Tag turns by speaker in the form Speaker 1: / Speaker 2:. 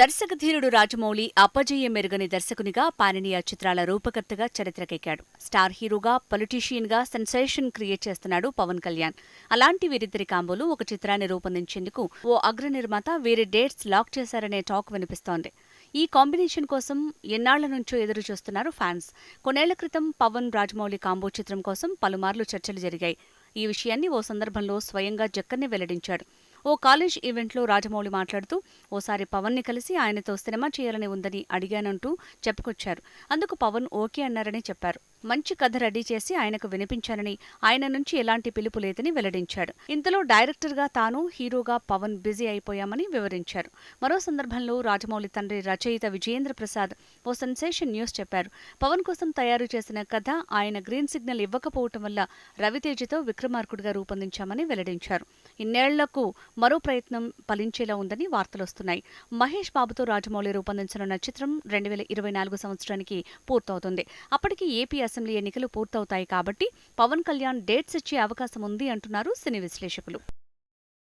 Speaker 1: దర్శకధీరుడు రాజమౌళి అపజయం మెరుగని దర్శకునిగా పానినియా చిత్రాల రూపకర్తగా చరిత్రకెక్కాడు. స్టార్ హీరోగా పొలిటీషియన్గా సెన్సేషన్ క్రియేట్ చేస్తున్నాడు పవన్ కళ్యాణ్. అలాంటి వీరిద్దరి కాంబోలు ఒక చిత్రాన్ని రూపొందించేందుకు ఓ అగ్ర నిర్మాత వీరి డేట్స్ లాక్ చేశారనే టాక్ వినిపిస్తోంది. ఈ కాంబినేషన్ కోసం ఎన్నాళ్ళ నుంచో ఎదురు చూస్తున్నారు ఫ్యాన్స్. కొన్నేళ్ళ క్రితం పవన్ రాజమౌళి కాంబో చిత్రం కోసం పలుమార్లు చర్చలు జరిగాయి. ఈ విషయాన్ని ఓ సందర్భంలో స్వయంగా జక్కన్నే వెల్లడించాడు. ఓ కాలేజ్ ఈవెంట్లో రాజమౌళి మాట్లాడుతూ ఓసారి పవన్ని కలిసి ఆయనతో సినిమా చేయాలని ఉందని అడిగానంటూ చెప్పుకొచ్చారు. అందుకు పవన్ ఓకే అన్నారని చెప్పారు. మంచి కథ రెడీ చేసి ఆయనకు వినిపించానని ఆయన నుంచి ఎలాంటి పిలుపు లేదని వెల్లడించాడు. ఇంతలో డైరెక్టర్గా తాను హీరోగా పవన్ బిజీ అయిపోయామని వివరించారు. మరో సందర్భంలో రాజమౌళి తండ్రి రచయిత విజయేంద్ర ప్రసాద్ ఓ సెన్సేషన్ న్యూస్ చెప్పారు. పవన్ కోసం తయారు చేసిన కథ ఆయన గ్రీన్ సిగ్నల్ ఇవ్వకపోవటం వల్ల రవితేజతో విక్రమార్కుడిగా రూపొందించామని వెల్లడించారు. ఇన్నేళ్ళకు మరో ప్రయత్నం ఫలించేలా ఉందని వార్తలొస్తున్నాయి మహేష్ బాబుతో రాజమౌళి రూపొందించనున్న చిత్రం రెండు వేల ఇరవై నాలుగు సంవత్సరానికి పూర్తవుతుంది. అప్పటికి ఏపీ అసెంబ్లీ ఎన్నికలు పూర్తవుతాయి కాబట్టి పవన్ కళ్యాణ్ డేట్స్ ఇచ్చే అవకాశం ఉంది అంటున్నారు సినీ విశ్లేషకులు.